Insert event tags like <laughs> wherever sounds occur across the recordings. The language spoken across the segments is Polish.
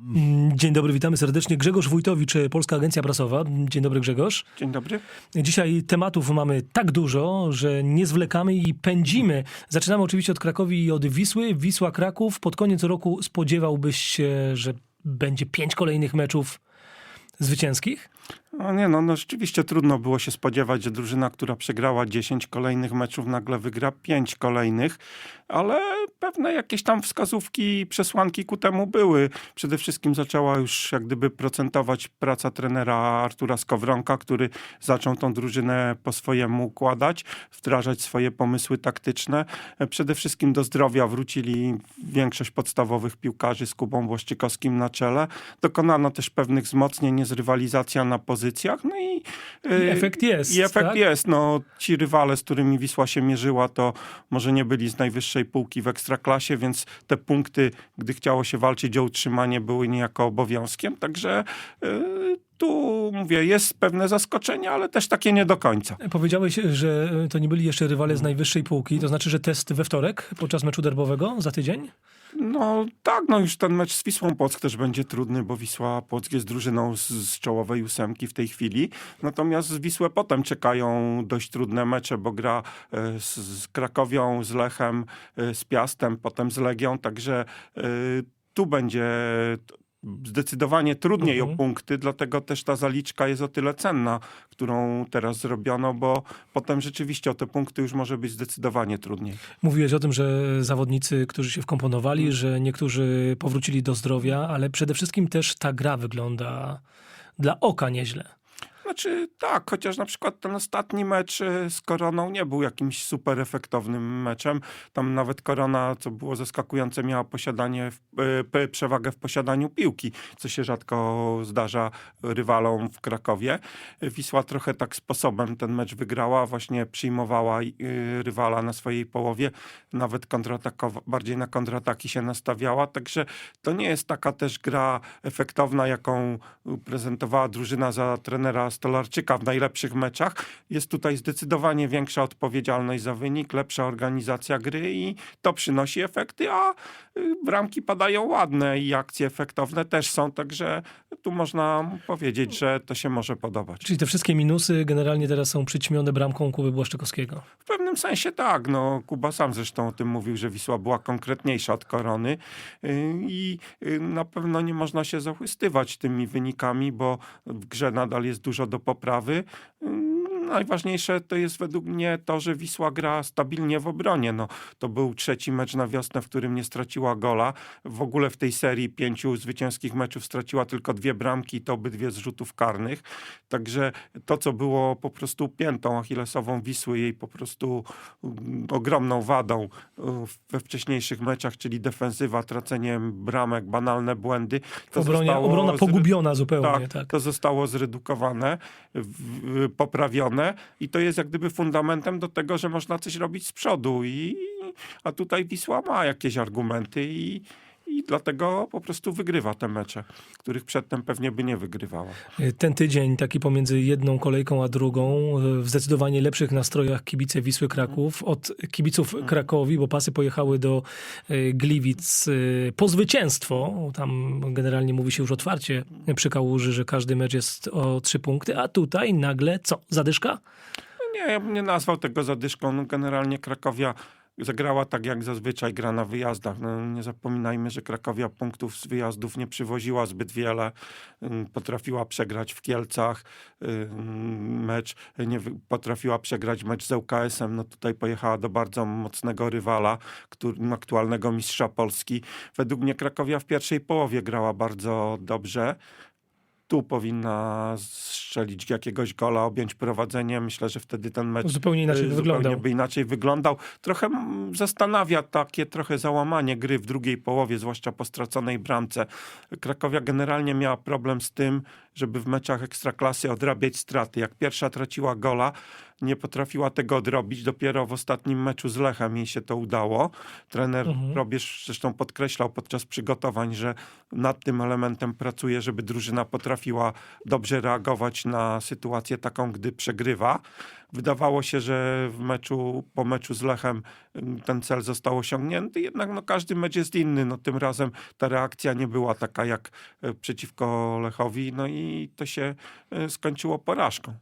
Mm, Dzień dobry, witamy serdecznie. Grzegorz Wójtowicz, Polska Agencja Prasowa. Dzień dobry, Grzegorz. Dzień dobry. Dzisiaj tematów mamy tak dużo, że nie zwlekamy i pędzimy. Zaczynamy oczywiście od Krakowi i od Wisły. Wisła Kraków. Pod koniec roku spodziewałbyś się, że będzie pięć kolejnych meczów zwycięskich? No nie, no, no rzeczywiście trudno było się spodziewać, że drużyna, która przegrała 10 kolejnych meczów, nagle wygra 5 kolejnych, ale pewne jakieś tam wskazówki i przesłanki ku temu były. Przede wszystkim zaczęła już jak gdyby procentować praca trenera Artura Skowronka, który zaczął tą drużynę po swojemu układać, wdrażać swoje pomysły taktyczne. Przede wszystkim do zdrowia wrócili większość podstawowych piłkarzy z Kubą Błaszczykowskim na czele. Dokonano też pewnych wzmocnień, jest rywalizacja na pozycjach, no i, I efekt jest, I efekt tak? jest. No, ci rywale, z którymi Wisła się mierzyła, to może nie byli z najwyższej półki w ekstraklasie, więc te punkty, gdy chciało się walczyć o utrzymanie, były niejako obowiązkiem. Także yy, tu mówię, jest pewne zaskoczenie, ale też takie nie do końca. Powiedziałeś, że to nie byli jeszcze rywale z najwyższej półki. To znaczy, że test we wtorek podczas meczu derbowego za tydzień? No tak, no już ten mecz z Wisłą Płock też będzie trudny, bo Wisła Płock jest drużyną z, z czołowej ósemki w tej chwili. Natomiast z Wisłę potem czekają dość trudne mecze, bo gra e, z, z Krakowią, z Lechem, e, z Piastem, potem z Legią, także e, tu będzie zdecydowanie trudniej Mhm. o punkty, dlatego też ta zaliczka jest o tyle cenna, którą teraz zrobiono, bo potem rzeczywiście o te punkty już może być zdecydowanie trudniej. Mówiłeś o tym, że zawodnicy, którzy się wkomponowali, że niektórzy powrócili do zdrowia, ale przede wszystkim też ta gra wygląda dla oka nieźle. Znaczy tak, chociaż na przykład ten ostatni mecz e, z Koroną nie był jakimś super efektownym meczem. Tam nawet Korona, co było zaskakujące, miała posiadanie, w- e, przewagę w posiadaniu piłki, co się rzadko zdarza rywalom w Krakowie. E, Wisła trochę tak sposobem ten mecz wygrała, właśnie przyjmowała rywala na swojej połowie, nawet kontratakowa- bardziej na kontrataki się nastawiała, także to nie jest taka też gra efektowna, jaką prezentowała drużyna za trenera Stolarczyka w najlepszych meczach. Jest tutaj zdecydowanie większa odpowiedzialność za wynik, lepsza organizacja gry i to przynosi efekty, a y, bramki padają ładne i akcje efektowne też są, także tu można powiedzieć, że to się może podobać. Czyli te wszystkie minusy generalnie teraz są przyćmione bramką Kuby Błaszczykowskiego. W pewnym sensie tak. No, Kuba sam zresztą o tym mówił, że Wisła była konkretniejsza od Korony yy, i yy, na pewno nie można się zachwystywać tymi wynikami, bo w grze nadal jest dużo do poprawy. Najważniejsze to jest według mnie to, że Wisła gra stabilnie w obronie. No, to był trzeci mecz na wiosnę, w którym nie straciła gola. W ogóle w tej serii pięciu zwycięskich meczów straciła tylko dwie bramki, i to obydwie z rzutów karnych. Także to, co było po prostu piętą achillesową Wisły, jej po prostu mm, ogromną wadą y, we wcześniejszych meczach, czyli defensywa, tracenie bramek, banalne błędy. To Obronia, obrona pogubiona zupełnie. tak, Tak, to zostało zredukowane, w, i to jest jak gdyby fundamentem do tego, że można coś robić z przodu. I, a tutaj Wisła ma jakieś argumenty i, i dlatego po prostu wygrywa te mecze, których przedtem pewnie by nie wygrywała. Ten tydzień taki pomiędzy jedną kolejką a drugą w zdecydowanie lepszych nastrojach kibice Wisły Kraków od kibiców Krakowi, bo pasy pojechały do e, Gliwic e, po zwycięstwo. Tam generalnie mówi się już otwarcie przy Kałuży, że każdy mecz jest o trzy punkty, a tutaj nagle co? Zadyszka? Nie, ja bym nie nazwał tego zadyszką. No, generalnie Krakowia zagrała tak, jak zazwyczaj gra na wyjazdach. No, nie zapominajmy, że Krakowia punktów z wyjazdów nie przywoziła zbyt wiele. Ym, Potrafiła przegrać w Kielcach ym, mecz, nie potrafiła przegrać mecz z ŁKS-em. No tutaj pojechała do bardzo mocnego rywala, który, aktualnego mistrza Polski. Według mnie Krakowia w pierwszej połowie grała bardzo dobrze tu powinna strzelić jakiegoś gola, objąć prowadzenie. Myślę, że wtedy ten mecz Zupełnie inaczej y, by zupełnie wyglądał. by inaczej wyglądał. Trochę mm, zastanawia takie trochę załamanie gry w drugiej połowie, zwłaszcza po straconej bramce. Krakowia generalnie miała problem z tym, żeby w meczach ekstraklasy odrabiać straty. Jak pierwsza traciła gola, nie potrafiła tego odrobić. Dopiero w ostatnim meczu z Lechem jej się to udało. Trener Mhm. Zresztą podkreślał podczas przygotowań, że nad tym elementem pracuje, żeby drużyna potrafiła dobrze reagować na sytuację taką, gdy przegrywa. Wydawało się, że w meczu, po meczu z Lechem ten cel został osiągnięty, jednak no, każdy mecz jest inny. No, tym razem ta reakcja nie była taka jak e, przeciwko Lechowi, no i to się e, skończyło porażką.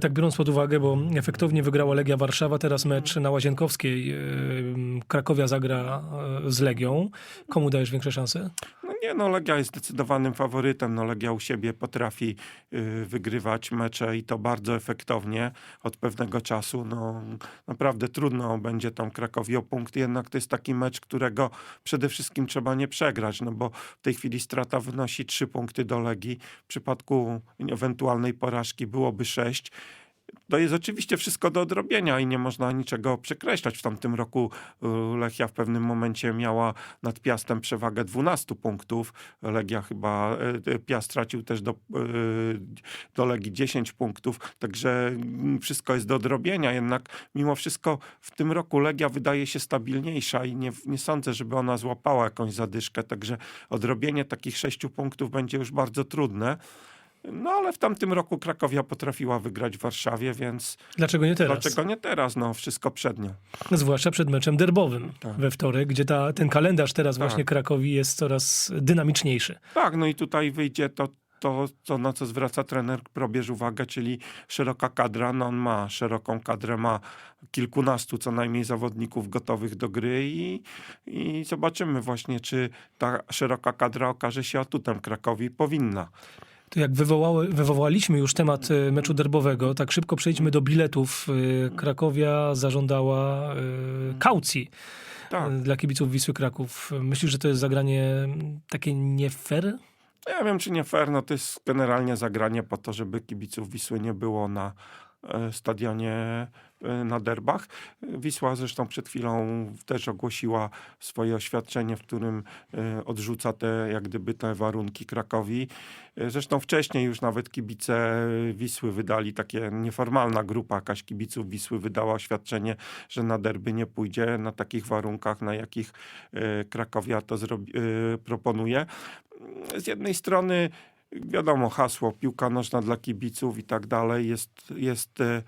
Tak biorąc pod uwagę, bo efektownie wygrała Legia Warszawa, teraz mecz na Łazienkowskiej. Yy, Krakowia zagra z Legią. Komu dajesz większe szanse? No nie, no Legia jest zdecydowanym faworytem. No Legia u siebie potrafi y, wygrywać mecze i to bardzo efektownie od pewnego czasu. No naprawdę trudno będzie tą Krakowi o punkt, jednak to jest taki mecz, którego przede wszystkim trzeba nie przegrać, no bo w tej chwili strata wynosi trzy punkty do Legii. W przypadku ewentualnej porażki byłoby sześć. To jest oczywiście wszystko do odrobienia i nie można niczego przekreślać. W tamtym roku y, Lechia w pewnym momencie miała nad Piastem przewagę 12 punktów. Legia chyba, y, y, Piast stracił też do, do Legii 10 punktów, także mm, wszystko jest do odrobienia. Jednak mimo wszystko w tym roku Legia wydaje się stabilniejsza i nie, nie sądzę, żeby ona złapała jakąś zadyszkę, także odrobienie takich 6 punktów będzie już bardzo trudne. No ale w tamtym roku Krakowia potrafiła wygrać w Warszawie, więc Dlaczego nie teraz? dlaczego nie teraz? No wszystko przed nią. Zwłaszcza przed meczem derbowym Tak. we wtorek, gdzie ta, ten kalendarz teraz Tak. właśnie Krakowi jest coraz dynamiczniejszy. Tak, no i tutaj wyjdzie to, to, to na co zwraca trener Probierz uwagę, czyli szeroka kadra. No on ma szeroką kadrę, ma kilkunastu co najmniej zawodników gotowych do gry i, i zobaczymy właśnie, czy ta szeroka kadra okaże się atutem Krakowi. Powinna. To jak wywołały, wywołaliśmy już temat e, meczu derbowego, tak szybko przejdźmy do biletów. E, Krakowia zażądała e, kaucji Tak. dla kibiców Wisły Kraków. Myślisz, że to jest zagranie takie nie fair? Ja wiem, czy nie fair, no to jest generalnie zagranie po to, żeby kibiców Wisły nie było na stadionie e, na derbach. Wisła zresztą przed chwilą też ogłosiła swoje oświadczenie, w którym e, odrzuca te, jak gdyby te warunki Krakowi. E, Zresztą wcześniej już nawet kibice Wisły wydali, takie nieformalna grupa jakaś kibiców Wisły wydała oświadczenie, że na derby nie pójdzie na takich warunkach, na jakich e, Krakowia to e, proponuje. Z jednej strony wiadomo, hasło piłka nożna dla kibiców i tak dalej jest, jest e,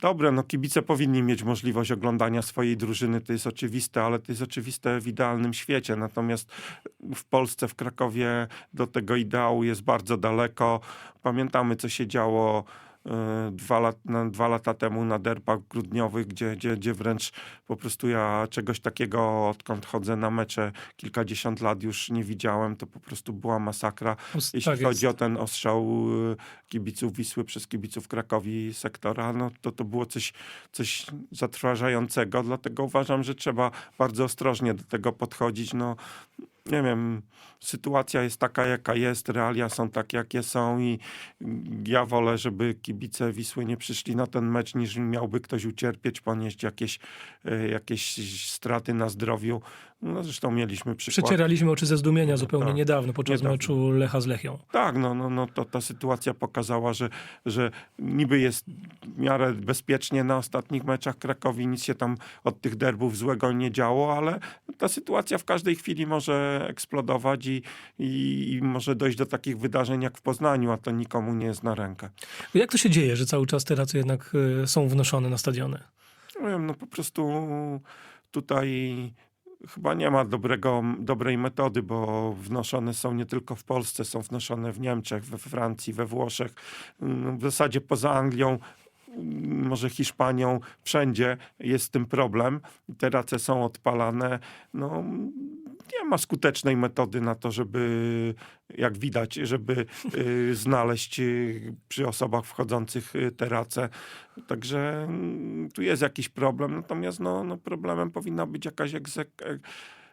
dobre. No, kibice powinni mieć możliwość oglądania swojej drużyny, to jest oczywiste, ale to jest oczywiste w idealnym świecie. Natomiast w Polsce, w Krakowie do tego ideału jest bardzo daleko. Pamiętamy, co się działo dwa, lat, dwa lata temu na derbach grudniowych, gdzie, gdzie, gdzie wręcz po prostu ja czegoś takiego, odkąd chodzę na mecze kilkadziesiąt lat już nie widziałem. To po prostu była masakra. Os- Jeśli tak chodzi jest. o ten ostrzał y, kibiców Wisły przez kibiców Krakowi sektora, no to to było coś, coś zatrważającego, dlatego uważam, że trzeba bardzo ostrożnie do tego podchodzić. No, nie wiem, sytuacja jest taka, jaka jest, realia są takie, jakie są i ja wolę, żeby kibice Wisły nie przyszli na ten mecz, niż miałby ktoś ucierpieć, ponieść jakieś, y, jakieś straty na zdrowiu. No zresztą mieliśmy przykład. Przecieraliśmy oczy ze zdumienia zupełnie Tak. niedawno podczas Niedawno. meczu Lecha z Lechią. Tak, no, no, no to ta sytuacja pokazała, że, że niby jest w miarę bezpiecznie na ostatnich meczach Krakowi, nic się tam od tych derbów złego nie działo, ale ta sytuacja w każdej chwili może eksplodować i, i, i może dojść do takich wydarzeń jak w Poznaniu, a to nikomu nie jest na rękę. Jak to się dzieje, że cały czas te racje jednak e, są wnoszone na stadiony? Wiem, no po prostu tutaj chyba nie ma dobrego, dobrej metody, bo wnoszone są nie tylko w Polsce, są wnoszone w Niemczech, we Francji, we Włoszech, w zasadzie poza Anglią. Może Hiszpanią, wszędzie jest tym problem. Te race są odpalane. No, nie ma skutecznej metody na to, żeby, jak widać, żeby y, znaleźć y, przy osobach wchodzących y, te race. Także mm, tu jest jakiś problem, natomiast no, no problemem powinna być jakaś egzek, e-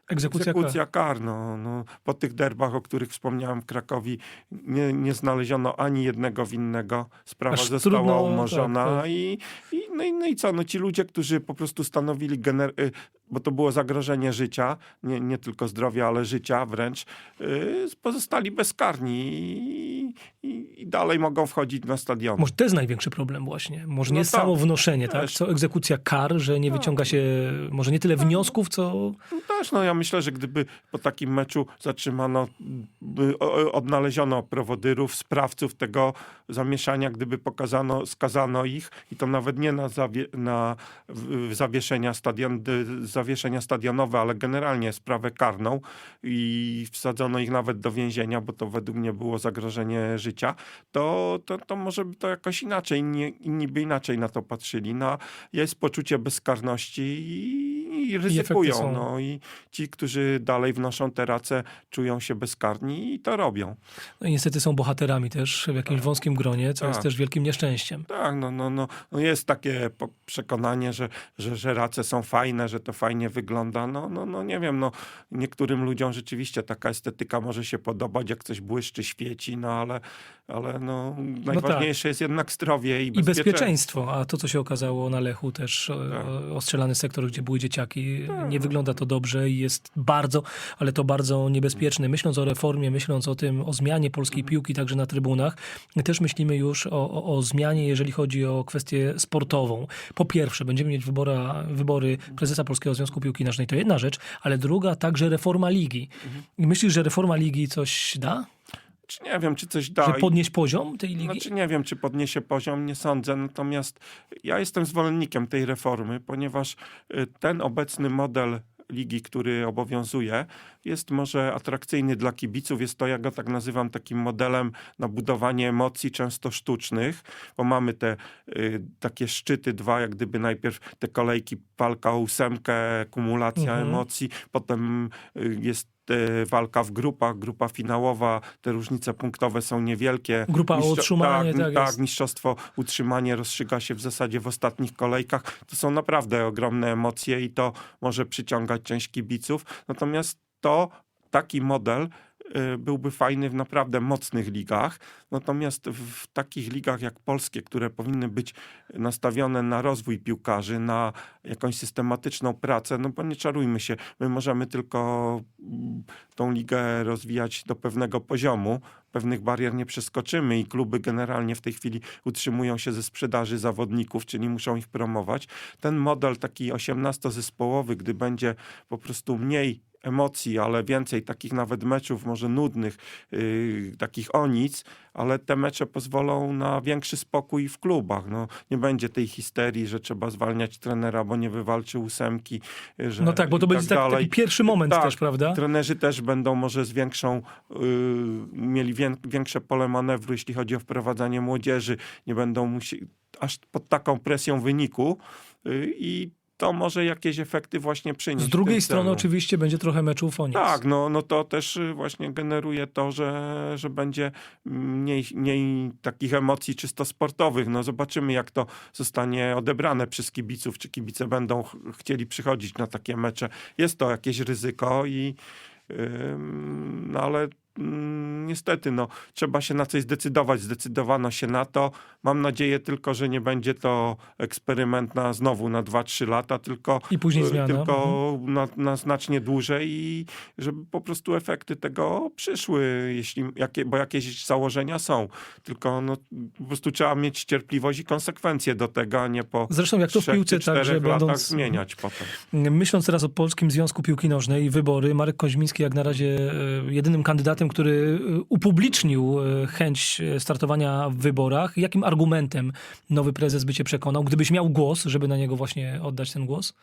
Egzekucja, egzekucja kar. No, no, po tych derbach, o których wspomniałem w Krakowi, nie, nie znaleziono ani jednego winnego. Sprawa Aż została trudno, umorzona tak, tak. I, i, no, i, no i co? No, ci ludzie, którzy po prostu stanowili, gener- bo to było zagrożenie życia, nie, nie tylko zdrowia, ale życia wręcz, y, pozostali bezkarni. I, i, i, dalej mogą wchodzić na stadion. Może to jest największy problem właśnie. Może nie No tak, samo wnoszenie, tak? też. Co egzekucja kar, że nie Tak. wyciąga się może nie tyle wniosków, co... No też, no ja myślę, że gdyby po takim meczu zatrzymano, odnaleziono prowodyrów, sprawców tego zamieszania, gdyby pokazano, skazano ich i to nawet nie na, zawie, na w- zawieszenia, stadion, zawieszenia stadionowe, ale generalnie sprawę karną i wsadzono ich nawet do więzienia, bo to według mnie było zagrożenie życia, to, to, to może by to jakoś inaczej, inni, by inaczej na to patrzyli. No, jest poczucie bezkarności i, i ryzykują. są. no, I ci, którzy dalej wnoszą te race, czują się bezkarni i to robią. No i niestety są bohaterami też w jakimś wąskim gronie, co jest Tak. też wielkim nieszczęściem. Tak, no, no, no, no jest takie przekonanie, że, że, że race są fajne, że to fajnie wygląda. No, no, no nie wiem, no niektórym ludziom rzeczywiście taka estetyka może się podobać, jak coś błyszczy, świeci, no ale, ale no, najważniejsze jest jednak zdrowie i I bezpieczeństwo. bezpieczeństwo, a to, co się okazało na Lechu, też e, Tak. ostrzelany sektor, gdzie były dzieciaki, nie wygląda to dobrze i jest bardzo, ale to bardzo niebezpieczne. Myśląc o reformie, myśląc o tym, o zmianie polskiej piłki także na trybunach, też myślimy już o, o, o zmianie, jeżeli chodzi o kwestię sportową. Po pierwsze, będziemy mieć wybora, wybory prezesa Polskiego Związku Piłki Nożnej, to jedna rzecz, ale druga także reforma ligi. I myślisz, że reforma ligi coś da? Czy nie wiem, czy coś da. Że podnieść poziom tej ligi? Znaczy nie wiem, czy podniesie poziom, nie sądzę. Natomiast ja jestem zwolennikiem tej reformy, ponieważ y, ten obecny model ligi, który obowiązuje, jest może atrakcyjny dla kibiców. Jest to, ja go tak nazywam, takim modelem na budowanie emocji, często sztucznych, bo mamy te y, takie szczyty dwa, jak gdyby najpierw te kolejki, walka o ósemkę, kumulacja Mhm. emocji, potem y, jest walka w grupach, grupa finałowa, te różnice punktowe są niewielkie. Grupa o Mistrzo- utrzymanie, tak tak, jest. mistrzostwo utrzymanie rozstrzyga się w zasadzie w ostatnich kolejkach. To są naprawdę ogromne emocje i to może przyciągać część kibiców. Natomiast to taki model y, byłby fajny w naprawdę mocnych ligach. Natomiast w, w takich ligach jak polskie, które powinny być nastawione na rozwój piłkarzy, na jakąś systematyczną pracę, no bo nie czarujmy się, my możemy tylko mm, tą ligę rozwijać do pewnego poziomu. Pewnych barier nie przeskoczymy i kluby generalnie w tej chwili utrzymują się ze sprzedaży zawodników, czyli muszą ich promować. Ten model taki 18-zespołowy, gdy będzie po prostu mniej emocji, ale więcej takich nawet meczów, może nudnych, yy, takich o nic, ale te mecze pozwolą na większy spokój w klubach. No, nie będzie tej histerii, że trzeba zwalniać trenera, bo nie wywalczy ósemki. yy, Że No tak, bo to i będzie tak, dalej. taki pierwszy moment Tak, też, prawda? Trenerzy też będą może z większą, yy, mieli wię, większe pole manewru, jeśli chodzi o wprowadzanie młodzieży. Nie będą musieli aż pod taką presją wyniku yy, i to może jakieś efekty właśnie przynieść. Z drugiej strony celu. oczywiście będzie trochę meczów o nic. Tak, no, no to też y, właśnie generuje to, że, że będzie mniej, mniej takich emocji czysto sportowych. No zobaczymy, jak to zostanie odebrane przez kibiców, czy kibice będą ch- chcieli przychodzić na takie mecze. Jest to jakieś ryzyko i ym, no ale mm, niestety, no, trzeba się na coś zdecydować. Zdecydowano się na to. Mam nadzieję tylko, że nie będzie to eksperyment na znowu na 2-3 lata, tylko I później y, zmiana. Tylko na, na znacznie dłużej i żeby po prostu efekty tego przyszły, jeśli, jakie, bo jakieś założenia są. Tylko no, po prostu trzeba mieć cierpliwość i konsekwencje do tego, a nie po Zresztą jak to w piłce także będąc... zmieniać potem. Myśląc teraz o Polskim Związku Piłki Nożnej, wybory, Marek Koźmiński jak na razie e, jedynym kandydatem, który e, upublicznił e, chęć e, startowania w wyborach. Jakim argumentem nowy prezes by cię przekonał, gdybyś miał głos, żeby na niego właśnie oddać ten głos?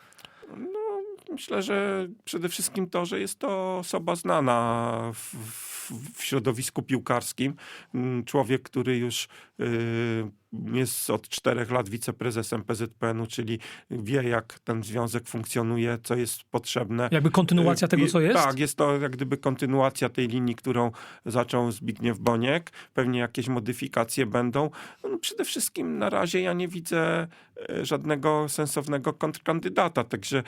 No, myślę, że przede wszystkim to, że jest to osoba znana w, w, w środowisku piłkarskim. Mm, Człowiek, który już y, jest od czterech lat wiceprezesem PZPN-u, czyli wie, jak ten związek funkcjonuje, co jest potrzebne. Jakby kontynuacja Y, tego, co jest? Tak, jest to jak gdyby kontynuacja tej linii, którą zaczął Zbigniew Boniek. Pewnie jakieś modyfikacje będą. No, przede wszystkim na razie ja nie widzę e, żadnego sensownego kontrkandydata, także e,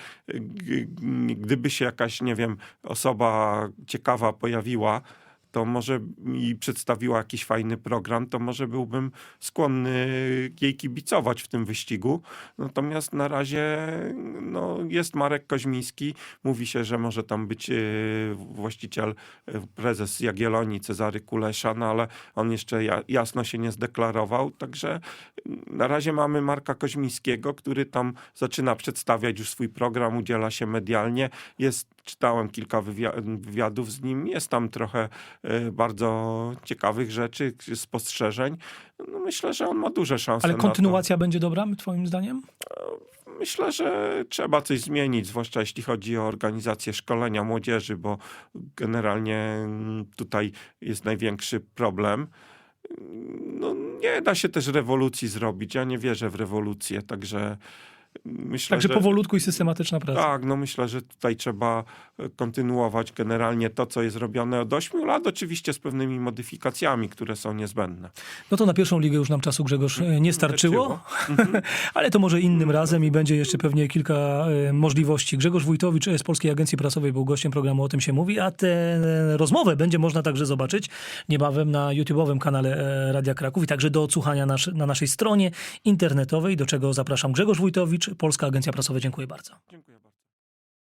gdyby się jakaś, nie wiem, osoba ciekawa pojawiła, to może mi przedstawiła jakiś fajny program, to może byłbym skłonny jej kibicować w tym wyścigu. Natomiast na razie no, jest Marek Koźmiński. Mówi się, że może tam być e, właściciel, e, prezes Jagiellonii, Cezary Kulesza, no ale on jeszcze ja, jasno się nie zdeklarował. Także na razie mamy Marka Koźmińskiego, który tam zaczyna przedstawiać już swój program, udziela się medialnie. Jest, czytałem kilka wywia- wywiadów z nim, jest tam trochę e, bardzo ciekawych rzeczy, spostrzeżeń. No myślę, że on ma duże szanse Ale kontynuacja będzie dobra, twoim zdaniem? Myślę, że trzeba coś zmienić, zwłaszcza jeśli chodzi o organizację szkolenia młodzieży, bo generalnie mm, tutaj jest największy problem. No, nie da się też rewolucji zrobić. Ja nie wierzę w rewolucję, także myślę, Także że... powolutku i systematyczna praca. Tak, no myślę, że tutaj trzeba e, kontynuować generalnie to, co jest robione od 8 lat, oczywiście z pewnymi modyfikacjami, które są niezbędne. No to na pierwszą ligę już nam czasu, Grzegorz, e, nie starczyło, <laughs> ale to może innym razem i będzie jeszcze pewnie kilka e, możliwości. Grzegorz Wójtowicz z Polskiej Agencji Prasowej był gościem programu O tym się mówi, a tę rozmowę będzie można także zobaczyć niebawem na YouTube'owym kanale Radia Kraków i także do odsłuchania na naszej stronie internetowej, do czego zapraszam Grzegorz Wójtowicz, Polska Agencja Prasowa. Dziękuję bardzo. Dziękuję bardzo.